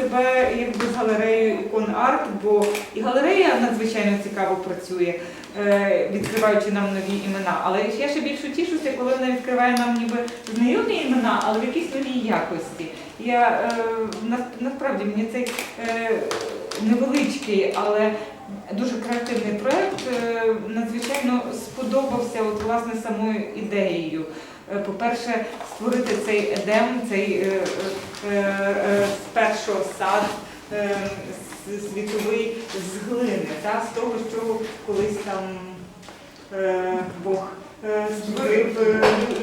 себе якби з галереєю ікон арт, бо і галерея надзвичайно цікаво працює, е, відкриваючи нам нові імена. Але я ще більше тішуся, коли вона відкриває нам ніби знайомі імена, але в якійсь новій якості. Я е, насправді мені цей е, невеличкий, але дуже креативний проект надзвичайно сподобався от, власне самою ідеєю. Е, По-перше, створити цей едем, цей е, е, спершу сад світовий з глини, та, з того, що колись там Бог створив е,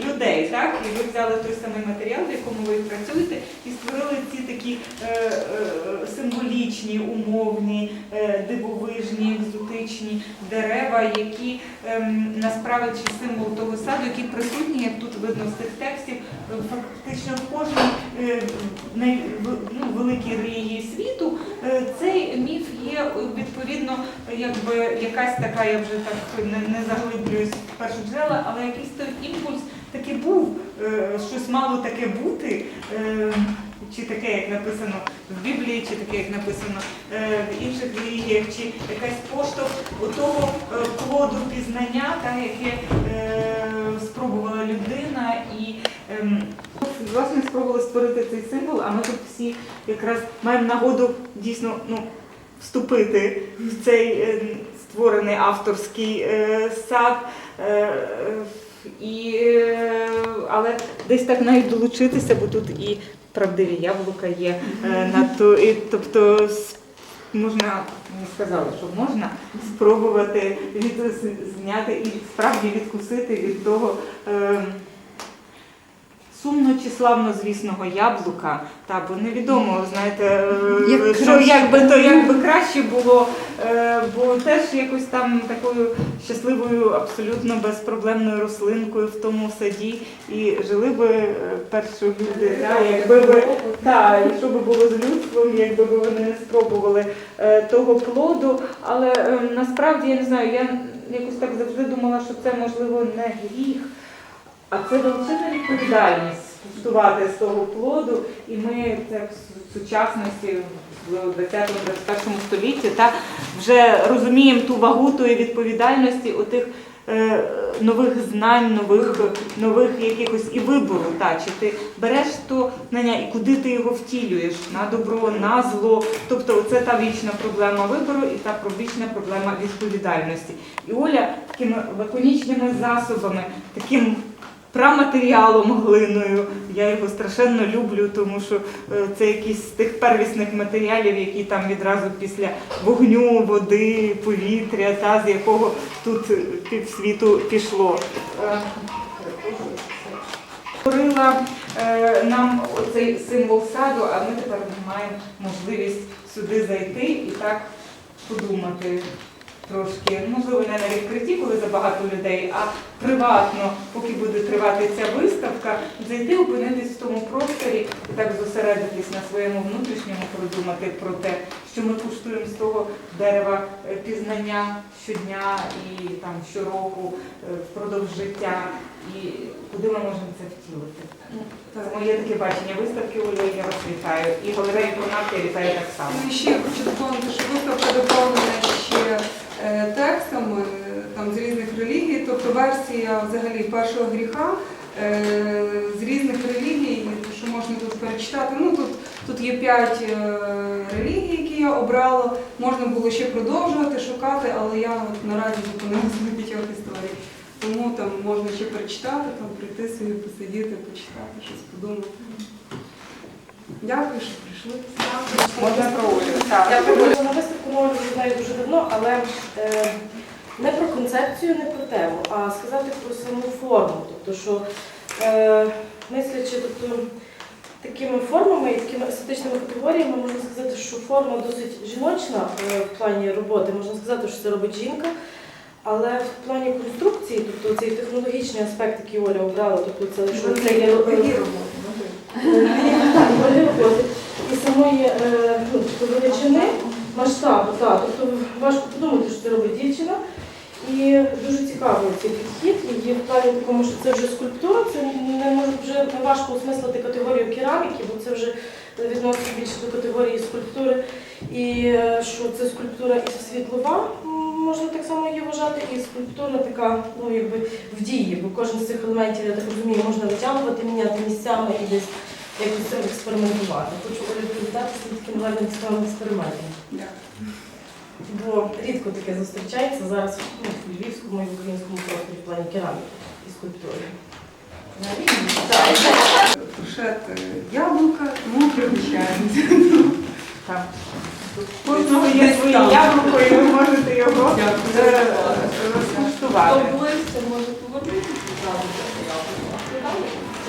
людей. Так? І ви взяли той самий матеріал, в якому ви працюєте, і створили ці такі е, е, символічні, умовні, е, дивовижні, екзотичні дерева, які ем, насправді символ того саду, який присутній, як тут видно з тих текстів, е, фактично в кожній е, ну, великій релігії світу. Е, Цей міф є е, відповідно, якби якась така, я вже так не, заглиблююсь в перші джерела, але якийсь той імпульс таки був, е, щось мало таке бути. е, Чи таке, як написано в Біблії, чи таке, як написано е, в інших релігіях, чи якась поштовх того плоду пізнання, та, яке спробувала людина і ем, власне спробували створити цей символ, а ми тут всі якраз маємо нагоду дійсно ну, вступити в цей створений авторський сад. Е, і, е, але десь так навіть долучитися, бо тут і правдиві яблука є. Е, на то, і, тобто можна, не сказали, що можна спробувати від, зняти і справді відкусити від того. Е, славно звісного яблука, та бо невідомо, знаєте, е, Як що краще. якби то якби краще було, е, бо теж якось там такою щасливою, абсолютно безпроблемною рослинкою в тому саді і жили би е, перші люди, та, якби ви та, що би було з людством, якби ви вони не спробували того плоду. Але насправді я не знаю, я якось так завжди думала, що це можливо не гріх. А це величезна відповідальність куштувати з того плоду, і ми це в сучасності в 20-21 столітті та вже розуміємо ту вагу тої відповідальності отих е, нових знань, нових, нових якихось і вибору. Та, чи ти береш то знання і куди ти його втілюєш на добро, на зло. Тобто це та вічна проблема вибору і та вічна проблема відповідальності. І Оля такими лаконічними засобами, таким праматеріалом глиною. Я його страшенно люблю, тому що е, це якийсь з тих первісних матеріалів, які там відразу після вогню, води, повітря, та з якого тут е, півсвіту пішло. Е, е, нам цей символ саду, а ми тепер маємо можливість сюди зайти і так подумати трошки. Можливо, не на відкритті, коли забагато людей, а приватно, поки буде тривати ця виставка, зайти, опинитись в тому просторі і так зосередитись на своєму внутрішньому, продумати про те, що ми куштуємо з того дерева е, пізнання щодня і там щороку е, впродовж життя, і куди ми можемо це втілити. Ну, Це моє таке бачення виставки, Оля, я вас вітаю. І галерею Пронавки я вітаю так само. Ну, і ще я хочу доповнити, що виставка доповнена ще текстами там, з різних релігій, тобто версія взагалі першого гріха е, з різних релігій, що можна тут перечитати. Ну, тут, тут є п'ять е, релігій, які я обрала. Можна було ще продовжувати шукати, але я от наразі зупинилася на п'ятьох історій. Тому там можна ще перечитати, там прийти собі, посидіти, почитати, щось подумати. Дякую, що прийшли. Можна про Олю. Я приходила на виставку мову вже знаю дуже давно, але е, не про концепцію, не про тему, а сказати про саму форму. Тобто, що е, мислячи тобто, такими формами і такими естетичними категоріями, можна сказати, що форма досить жіночна е, в плані роботи. Можна сказати, що це робить жінка. Але в плані конструкції, тобто цей технологічний аспект, який Оля обрала, тобто це що це є е, так, ваги роботи. І самої е, ну, тобто величини, масштабу, так. Тобто важко подумати, що це робить дівчина. І дуже цікавий цей підхід. І в плані такому, що це вже скульптура, це не може вже не важко осмислити категорію кераміки, бо це вже відносить більше до категорії скульптури. І е, що це скульптура і світлова, можна так само її вважати, і скульптура така, ну якби в дії, бо кожен з цих елементів, я так розумію, можна витягувати, міняти місцями і десь якось цим експериментувати. Хочу Олі таким гарним цікавим експериментом. Бо рідко таке зустрічається зараз ну, в львівському і в українському просторі в плані кераміки і скульптури. Фуршет е, яблука, тому пригощаємося. Так. Кожного є своє яблуко, і ви можете його е, розкуштувати. Обличчя може повернутися зразу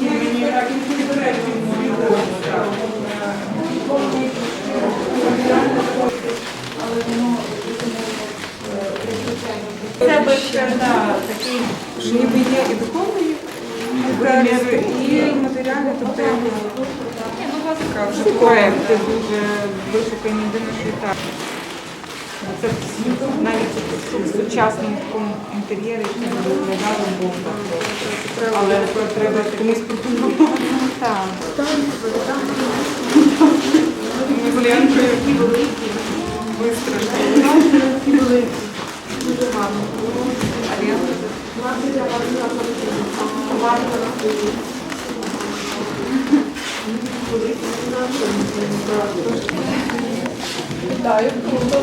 І мені так інтересно так. Це би ще, да, такий Що ніби є і духовний характер, і матеріальний, тобто як така вже проекти дуже вишукані дуже так. Це навіть в сучасному такому інтер'єрі ще не виглядало бомба. Але треба комусь пропонувати. Так. ми з Ленкою вистраждали. Вітаю, круто.